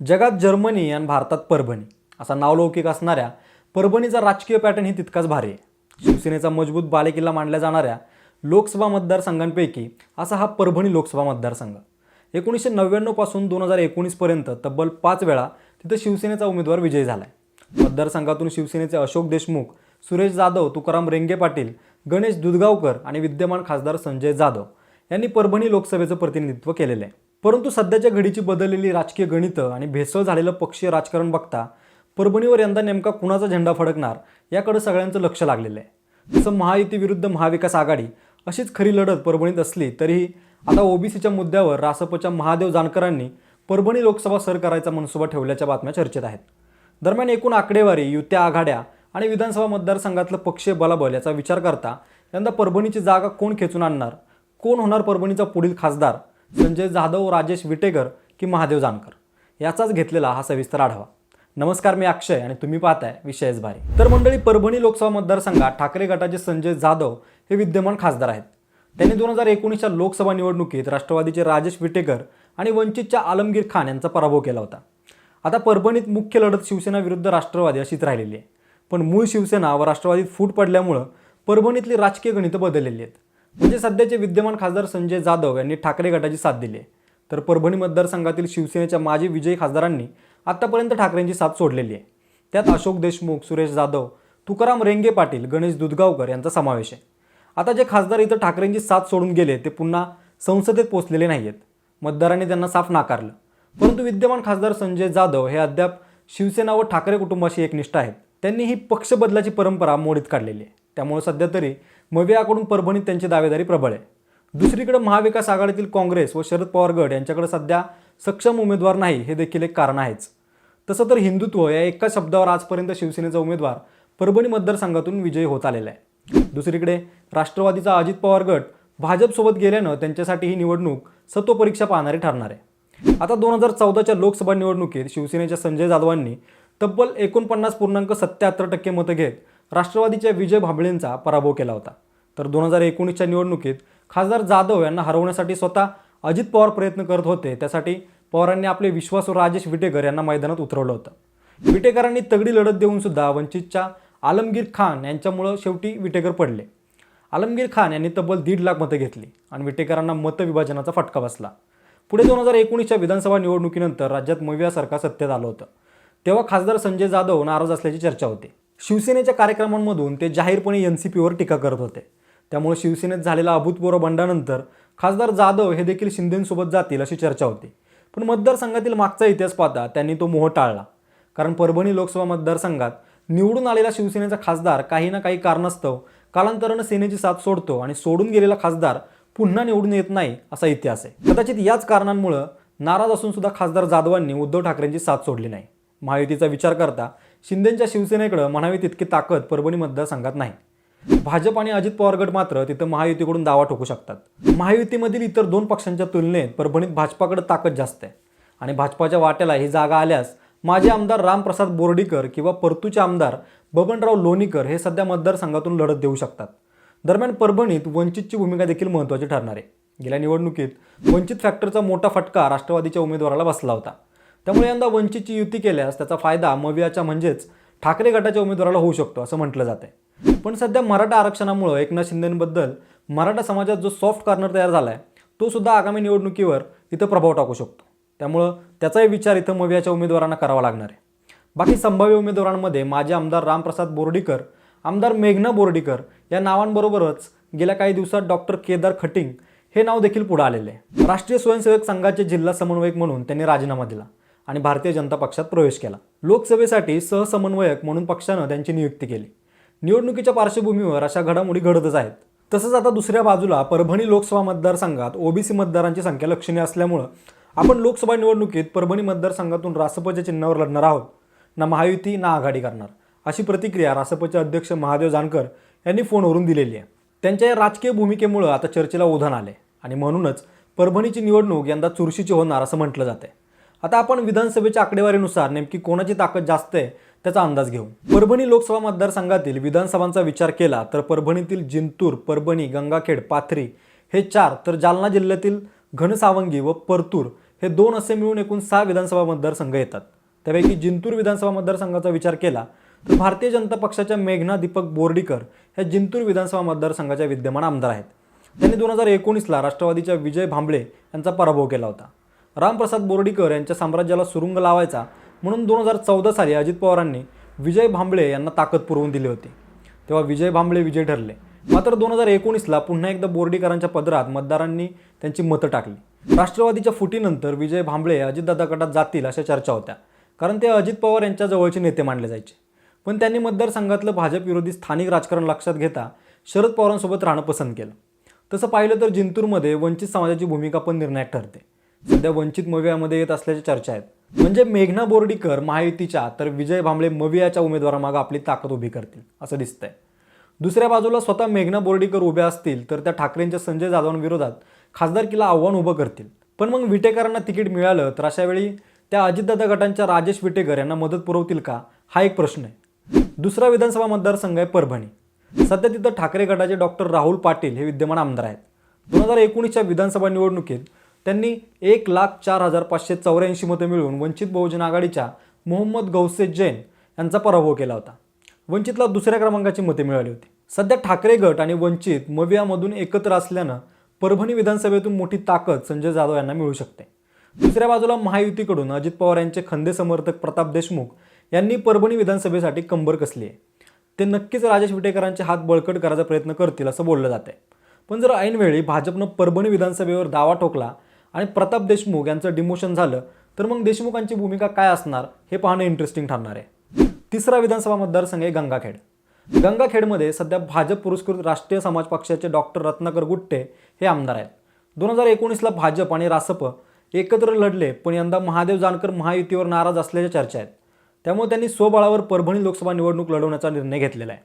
जगात जर्मनी आणि भारतात परभणी. असा नावलौकिक असणाऱ्या परभणीचा राजकीय पॅटर्न ही तितकाच भारी आहे. शिवसेनेचा मजबूत बालेकिल्ला मानल्या जाणाऱ्या लोकसभा मतदारसंघांपैकी असा हा परभणी लोकसभा मतदारसंघ. एकोणीसशे नव्याण्णवपासून दोन हजार एकोणीसपर्यंत तब्बल पाच वेळा तिथं शिवसेनेचा उमेदवार विजयी झाला आहे मतदारसंघातून शिवसेनेचे अशोक देशमुख सुरेश जाधव तुकाराम रेंगे पाटील गणेश दुधगावकर आणि विद्यमान खासदार संजय जाधव यांनी परभणी लोकसभेचं प्रतिनिधित्व केलेलं आहे. परंतु सध्याच्या घडीची बदललेली राजकीय गणितं आणि भेसळ झालेलं पक्षीय राजकारण बघता परभणीवर यंदा नेमका कुणाचा झेंडा फडकणार याकडे सगळ्यांचं लक्ष लागलेलं आहे. जसं महायुती विरुद्ध महाविकास आघाडी अशीच खरी लढत परभणीत असली तरीही आता ओबीसीच्या मुद्द्यावर रासपच्या महादेव जानकरांनी परभणी लोकसभा सर करायचा मनसुबा ठेवल्याच्या बातम्या चर्चेत आहेत. दरम्यान एकूण आकडेवारी युत्या आघाड्या आणि विधानसभा मतदारसंघातलं पक्षीय बलाबल याचा विचार करता यंदा परभणीची जागा कोण खेचून आणणार? कोण होणार परभणीचा पुढील खासदार? संजय जाधव राजेश विटेकर की महादेव जानकर. याचाच घेतलेला हा सविस्तर आढावा. नमस्कार मी अक्षय आणि तुम्ही पाहताय विषयच भारी. तर मंडळी परभणी लोकसभा मतदारसंघात ठाकरे गटाचे संजय जाधव हे विद्यमान खासदार आहेत. त्यांनी दोन हजार एकोणीसच्या लोकसभा निवडणुकीत राष्ट्रवादीचे राजेश विटेकर आणि वंचितच्या आलमगीर खान यांचा पराभव केला होता. आता परभणीत मुख्य लढत शिवसेना विरुद्ध राष्ट्रवादी अशीच राहिलेली आहे. पण मूळ शिवसेना व राष्ट्रवादीत फूट पडल्यामुळं परभणीतली राजकीय गणितं बदललेली आहेत. म्हणजे सध्याचे विद्यमान खासदार संजय जाधव यांनी ठाकरे गटाची साथ दिली आहे. तर परभणी मतदारसंघातील शिवसेनेच्या माजी विजयी खासदारांनी आतापर्यंत ठाकरेंची साथ सोडलेली आहे. त्यात अशोक देशमुख सुरेश जाधव तुकाराम रेंगे पाटील गणेश दुधगावकर यांचा समावेश आहे. आता जे खासदार इथं ठाकरेंची साथ सोडून गेले ते पुन्हा संसदेत पोचलेले नाही आहेत मतदारांनी त्यांना साफ नाकारलं. परंतु विद्यमान खासदार संजय जाधव हे अद्याप शिवसेना व ठाकरे कुटुंबाशी एकनिष्ठ आहेत. त्यांनी ही पक्ष बदलाची परंपरा मोडीत काढलेली आहे. त्यामुळे सध्या तरी मवियाकडून परभणीत त्यांची दावेदारी प्रबळ आहे. दुसरीकडे महाविकास आघाडीतील काँग्रेस व शरद पवार गट यांच्याकडे सध्या सक्षम उमेदवार नाही हे देखील एक कारण आहेच. तसं तर हिंदुत्व या एका शब्दावर आजपर्यंत शिवसेनेचा उमेदवार परभणी मतदारसंघातून विजयी होत आलेला आहे. दुसरीकडे राष्ट्रवादीचा अजित पवार गट भाजपसोबत गेल्यानं त्यांच्यासाठी ही निवडणूक सत्वपरीक्षा पाहणारी ठरणार आहे. आता दोन हजार चौदाच्या लोकसभा निवडणुकीत शिवसेनेच्या संजय जाधवांनी तब्बल एकोणपन्नास पूर्णांक सत्याहत्तर टक्के मतं घेत राष्ट्रवादीच्या विजय भांबळेंचा पराभव केला होता. तर दोन हजार एकोणीसच्या निवडणुकीत खासदार जाधव यांना हरवण्यासाठी स्वतः अजित पवार प्रयत्न करत होते. त्यासाठी पवारांनी आपले विश्वासू राजेश विटेकर यांना मैदानात उतरवलं होतं. विटेकरांनी तगडी लढत देऊन सुद्धा वंचितच्या आलमगीर खान यांच्यामुळं शेवटी विटेकर पडले. आलमगीर खान यांनी तब्बल दीड लाख मतं घेतली आणि विटेकरांना मतविभाजनाचा फटका बसला. पुढे दोन हजार एकोणीसच्या विधानसभा निवडणुकीनंतर राज्यात मविया सरकार सत्तेत आलं होतं. तेव्हा खासदार संजय जाधव नाराज असल्याची चर्चा होती. शिवसेनेच्या कार्यक्रमांमधून ते जाहीरपणे एन सी पीवर टीका करत होते. त्यामुळे शिवसेनेत झालेला अभूतपूर्व बंडानंतर खासदार जाधव हे देखील शिंदेंसोबत जातील अशी चर्चा होती. पण मतदारसंघातील मागचा इतिहास पाहता त्यांनी तो मोह टाळला. कारण परभणी लोकसभा मतदारसंघात निवडून आलेला शिवसेनेचा खासदार काही ना काही कारणास्तव कालांतरानं सेनेची साथ सोडतो आणि सोडून गेलेला खासदार पुन्हा निवडून येत नाही असा इतिहास आहे. कदाचित याच कारणांमुळं नाराज असून सुद्धा खासदार जाधवांनी उद्धव ठाकरेंची साथ सोडली नाही. महायुतीचा विचार करता शिंदेच्या शिवसेनेकडं म्हणावी तितकी ताकद परभणी मतदारसंघात नाही. भाजप आणि अजित पवार गट मात्र तिथं महायुतीकडून दावा ठोकू शकतात. महायुतीमधील इतर दोन पक्षांच्या तुलनेत परभणीत भाजपाकडे ताकद जास्त आहे. आणि भाजपाच्या वाट्याला ही जागा आल्यास माजी आमदार रामप्रसाद बोर्डीकर किंवा परतूचे आमदार बबनराव लोणीकर हे सध्या मतदारसंघातून लढत देऊ शकतात. दरम्यान परभणीत वंचितची भूमिका देखील महत्त्वाची ठरणार आहे. गेल्या निवडणुकीत वंचित फॅक्टरचा मोठा फटका राष्ट्रवादीच्या उमेदवाराला बसला होता. त्यामुळे यंदा वंचितची युती केल्यास त्याचा फायदा मवियाच्या म्हणजेच ठाकरे गटाच्या उमेदवाराला होऊ शकतो असं म्हटलं जाते पण सध्या मराठा आरक्षणामुळे एकनाथ शिंदेबद्दल मराठा समाजात जो सॉफ्ट कॉर्नर तयार झाला आहे तो सुद्धा आगामी निवडणुकीवर इथं प्रभाव टाकू शकतो. त्यामुळं त्याचाही विचार इथं मवियाच्या उमेदवारांना करावा लागणार आहे. बाकी संभाव्य उमेदवारांमध्ये माजी आमदार रामप्रसाद बोर्डीकर आमदार मेघना बोर्डीकर या नावांबरोबरच गेल्या काही दिवसात डॉक्टर केदार खटिंग हे नाव देखील पुढे आलेले आहे. राष्ट्रीय स्वयंसेवक संघाचे जिल्हा समन्वयक म्हणून त्यांनी राजीनामा दिला. आणि भारतीय जनता पक्षात प्रवेश केला. लोकसभेसाठी सहसमन्वयक म्हणून पक्षानं त्यांची नियुक्ती केली. निवडणुकीच्या पार्श्वभूमीवर अशा घडामोडी घडतच आहेत. तसंच आता दुसऱ्या बाजूला परभणी लोकसभा मतदारसंघात ओबीसी मतदारांची संख्या लक्षणीय असल्यामुळं आपण लोकसभा निवडणुकीत परभणी मतदारसंघातून रासपच्या चिन्हावर लढणार आहोत. ना महायुती ना आघाडी करणार. अशी प्रतिक्रिया रासपचे अध्यक्ष महादेव जानकर यांनी फोनवरून दिलेली आहे. त्यांच्या या राजकीय भूमिकेमुळं आता चर्चेला उधाण आले आणि म्हणूनच परभणीची निवडणूक यंदा चुरशीची होणार असं म्हटलं जाते आता आपण विधानसभेच्या आकडेवारीनुसार नेमकी कोणाची ताकद जास्त आहे त्याचा अंदाज घेऊ. परभणी लोकसभा मतदारसंघातील विधानसभांचा विचार केला तर परभणीतील जिंतूर परभणी गंगाखेड पाथरी हे चार तर जालना जिल्ह्यातील घनसावंगी व परतूर हे दोन असे मिळून एकूण सहा विधानसभा मतदारसंघ येतात. त्यापैकी जिंतूर विधानसभा मतदारसंघाचा विचार केला तर भारतीय जनता पक्षाच्या मेघना दीपक बोर्डीकर ह्या जिंतूर विधानसभा मतदारसंघाच्या विद्यमान आमदार आहेत. त्यांनी दोन हजार एकोणीसला राष्ट्रवादीच्या विजय भांबळे यांचा पराभव केला होता. रामप्रसाद बोर्डीकर यांच्या साम्राज्याला सुरुंग लावायचा म्हणून दोन हजार चौदा साली अजित पवारांनी विजय भांबळे यांना ताकद पुरवून दिली होती. तेव्हा विजय भांबळे विजय ठरले. मात्र दोन हजार एकोणीसला पुन्हा एकदा बोर्डीकरांच्या पदरात मतदारांनी त्यांची मतं टाकली. राष्ट्रवादीच्या फुटीनंतर विजय भांबळे अजितदादा गटात जातील अशा चर्चा होत्या. कारण ते अजित पवार यांच्या जवळचे नेते मानले जायचे. पण त्यांनी मतदारसंघातलं भाजप विरोधी स्थानिक राजकारण लक्षात घेता शरद पवारांसोबत राहणं पसंत केलं. तसं पाहिलं तर जिंतूरमध्ये वंचित समाजाची भूमिका पण निर्णायक ठरते. सध्या वंचित मवियामध्ये येत असल्याच्या चर्चा आहेत. म्हणजे मेघना बोर्डीकर महायुतीच्या तर विजय भांबळे मवियाच्या उमेदवारामागं आपली ताकद उभी करतील असं दिसतंय. दुसऱ्या बाजूला स्वतः मेघना बोर्डीकर उभ्या असतील तर त्या ठाकरेंच्या संजय जाधवांविरोधात खासदारकीला आव्हान उभं करतील. पण मग विटेकरांना तिकीट मिळालं तर अशा वेळी त्या अजितदादा गटांच्या राजेश विटेकर यांना मदत पुरवतील का? हा एक प्रश्न आहे. दुसरा विधानसभा मतदारसंघ आहे परभणी. सध्या तिथं ठाकरे गटाचे डॉक्टर राहुल पाटील हे विद्यमान आमदार आहेत. दोन हजार एकोणीसच्या विधानसभा निवडणुकीत त्यांनी एक लाख चार हजार पाचशे चौऱ्याऐंशी मतं मिळवून वंचित बहुजन आघाडीच्या मोहम्मद गौसे जैन यांचा पराभव केला होता. वंचितला दुसऱ्या क्रमांकाची मते मिळाली होती. सध्या ठाकरे गट आणि वंचित मवियामधून एकत्र असल्यानं परभणी विधानसभेतून मोठी ताकद संजय जाधव यांना मिळू शकते. दुसऱ्या बाजूला महायुतीकडून अजित पवार यांचे खंदे समर्थक प्रताप देशमुख यांनी परभणी विधानसभेसाठी कंबर कसली आहे? ते नक्कीच राजेश विटेकरांचे हात बळकट करायचा प्रयत्न करतील असं बोललं जाते पण जर ऐनवेळी भाजपनं परभणी विधानसभेवर दावा ठोकला आणि प्रताप देशमुख यांचं डिमोशन झालं तर मग देशमुखांची भूमिका काय असणार हे पाहणं इंटरेस्टिंग ठरणार आहे. तिसरा विधानसभा मतदारसंघ आहे गंगाखेड. गंगाखेडमध्ये सध्या भाजप पुरस्कृत राष्ट्रीय समाज पक्षाचे डॉक्टर रत्नाकर गुट्टे हे आमदार आहेत. दोन हजार एकोणीसला भाजप आणि रासप एकत्र लढले पण यंदा महादेव जानकर महायुतीवर नाराज असल्याच्या चर्चा आहेत. त्यामुळे त्यांनी स्वबळावर परभणी लोकसभा निवडणूक लढवण्याचा निर्णय घेतलेला आहे.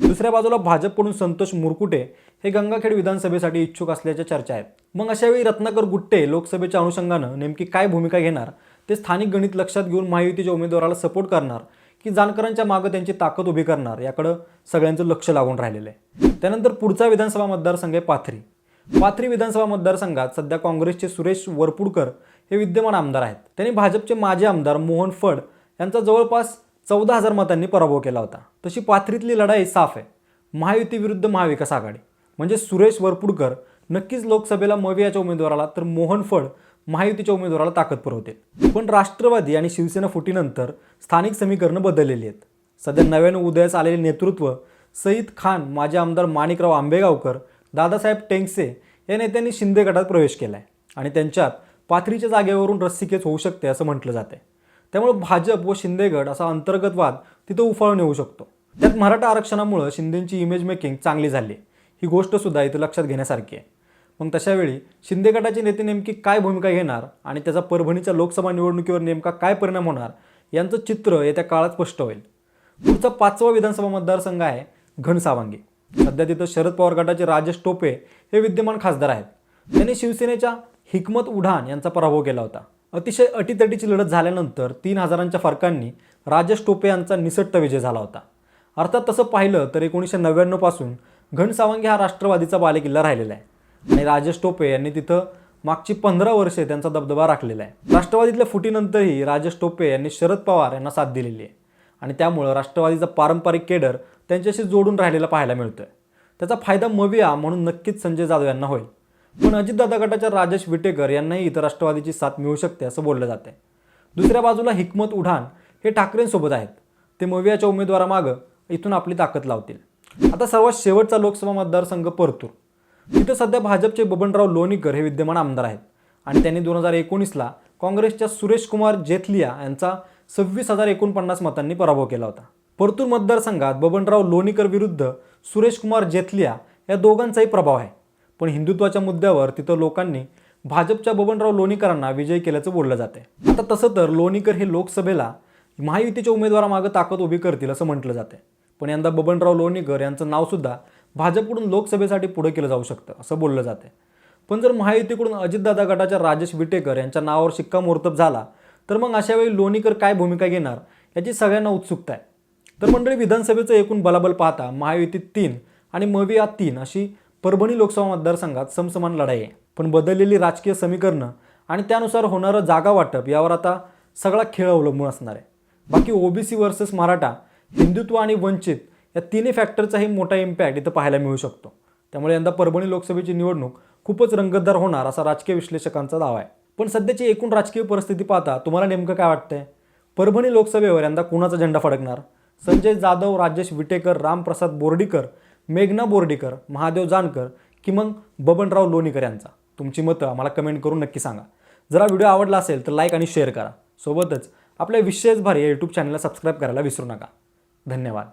दुसऱ्या बाजूला भाजपकडून संतोष मुरकुटे हे गंगाखेड विधानसभेसाठी इच्छुक असल्याच्या चर्चा आहेत. मग अशावेळी रत्नाकर गुट्टे लोकसभेच्या अनुषंगानं नेमकी काय भूमिका घेणार? ते स्थानिक गणित लक्षात घेऊन महायुतीच्या उमेदवाराला सपोर्ट करणार की जानकरांच्या मागं त्यांची ताकद उभी करणार? याकडं सगळ्यांचं लक्ष लागून राहिलेलं आहे. त्यानंतर पुढचा विधानसभा मतदारसंघ आहे पाथरी. पाथरी विधानसभा मतदारसंघात सध्या काँग्रेसचे सुरेश वरपुडकर हे विद्यमान आमदार आहेत. त्यांनी भाजपचे माजी आमदार मोहन फड यांचा जवळपास चौदा हजार मतांनी पराभव केला होता. तशी पाथरीतली लढाई साफ आहे. महायुती विरुद्ध महाविकास आघाडी. म्हणजे सुरेश वरपुडकर नक्कीच लोकसभेला मवियाच्या उमेदवाराला तर मोहन फड महायुतीच्या उमेदवाराला ताकद पुरवतील. पण राष्ट्रवादी आणि शिवसेना फुटीनंतर स्थानिक समीकरणं बदललेली आहेत. सध्या नव्यानं उदयास आलेले नेतृत्व सईद खान माजी आमदार माणिकराव आंबेगावकर दादासाहेब टेंगसे या नेत्यांनी शिंदे गटात प्रवेश केला आहे आणि त्यांच्यात पाथरीच्या जागेवरून रस्सीकेच होऊ शकते असं म्हटलं जाते त्यामुळे भाजप व शिंदेगड असा अंतर्गत वाद तिथं उफाळून येऊ शकतो. त्यात मराठा आरक्षणामुळं शिंदेची इमेज मेकिंग चांगली झाली. ही गोष्ट सुद्धा इथं लक्षात घेण्यासारखी आहे. मग तशावेळी शिंदे गटाचे नेते नेमकी काय भूमिका घेणार आणि त्याचा परभणीच्या लोकसभा निवडणुकीवर नेमका काय परिणाम होणार यांचं चित्र येत्या काळात स्पष्ट होईल. पुढचा पाचवा विधानसभा मतदारसंघ आहे घनसावंगी सध्या तिथं शरद पवार गटाचे राजेश टोपे हे विद्यमान खासदार आहेत. त्यांनी शिवसेनेच्या हिकमत उढान यांचा पराभव केला होता. अतिशय अटीतटीची लढत झाल्यानंतर तीन हजारांच्या फरकांनी राजेश टोपे यांचा निसट्ट विजय झाला होता. अर्थात तसं पाहिलं तर एकोणीसशे नव्याण्णवपासून घनसावंगी हा राष्ट्रवादीचा बालेकिल्ला राहिलेला आहे. आणि राजेश टोपे यांनी तिथं मागची पंधरा वर्षे त्यांचा दबदबा राखलेला आहे. राष्ट्रवादीतल्या फुटीनंतरही राजेश टोपे यांनी शरद पवार यांना साथ दिलेली आहे. आणि त्यामुळं राष्ट्रवादीचा पारंपरिक केडर त्यांच्याशी जोडून राहिलेला पाहायला मिळतोय. त्याचा फायदा मविया म्हणून नक्कीच संजय जाधव यांना होईल. पण अजितदादा गटाच्या राजेश विटेकर यांनाही इतर राष्ट्रवादीची साथ मिळू शकते असं बोललं जाते दुसऱ्या बाजूला हिकमत उढान हे ठाकरेंसोबत आहेत. ते मवियाच्या उमेदवारामागं इथून आपली ताकद लावतील. आता सर्वात शेवटचा लोकसभा मतदारसंघ परतूर. तिथं सध्या भाजपचे बबनराव लोणीकर हे विद्यमान आमदार आहेत आणि त्यांनी दोन हजार एकोणीसला काँग्रेसच्या सुरेश कुमार जेथलिया यांचा सव्वीस हजार एकोणपन्नास मतांनी पराभव केला होता. परतूर मतदारसंघात बबनराव लोणीकर विरुद्ध सुरेश कुमार जेथलिया या दोघांचाही प्रभाव आहे. पण हिंदुत्वाच्या मुद्द्यावर तिथं लोकांनी भाजपच्या बबनराव लोणीकरांना विजयी केल्याचं बोललं जाते आता तसं तर लोणीकर हे लोकसभेला महायुतीच्या उमेदवारामागं ताकद उभी करतील असं म्हटलं जाते पण यंदा बबनराव लोणीकर यांचं नावसुद्धा भाजपकडून लोकसभेसाठी पुढे केलं जाऊ शकतं असं बोललं जाते पण जर महायुतीकडून अजितदादा गटाच्या राजेश विटेकर यांच्या नावावर शिक्कामोर्तब झाला तर मग अशावेळी लोणीकर काय भूमिका घेणार याची सगळ्यांना उत्सुकता आहे. तर मंडळी विधानसभेचं एकूण बलाबल पाहता महायुतीत तीन आणि मविया तीन अशी परभणी लोकसभा मतदारसंघात समसमान लढाई आहे. पण बदललेली राजकीय समीकरणं आणि त्यानुसार होणारं जागा वाटप यावर आता सगळा खेळ अवलंबून असणार आहे. बाकी ओबीसी वर्सेस मराठा हिंदुत्व आणि वंचित या तिन्ही फॅक्टरचाही मोठा इम्पॅक्ट इथं पाहायला मिळू शकतो. त्यामुळे यंदा परभणी लोकसभेची निवडणूक खूपच रंगतदार होणार असा राजकीय विश्लेषकांचा दावा आहे. पण सध्याची एकूण राजकीय परिस्थिती पाहता तुम्हाला नेमकं काय वाटतंय? परभणी लोकसभेवर यंदा कुणाचा झेंडा फडकणार? संजय जाधव राजेश विटेकर रामप्रसाद बोर्डीकर मेघना बोर्डीकर महादेव जानकर की मग बबनराव लोणीकर यांचा. तुमची मतं आम्हाला कमेंट करून नक्की सांगा. जर हा व्हिडिओ आवडला असेल तर लाईक आणि शेअर करा. सोबतच आपल्या विशेष भारी या यूट्यूब चॅनलला सबस्क्राईब करायला विसरू नका. धन्यवाद.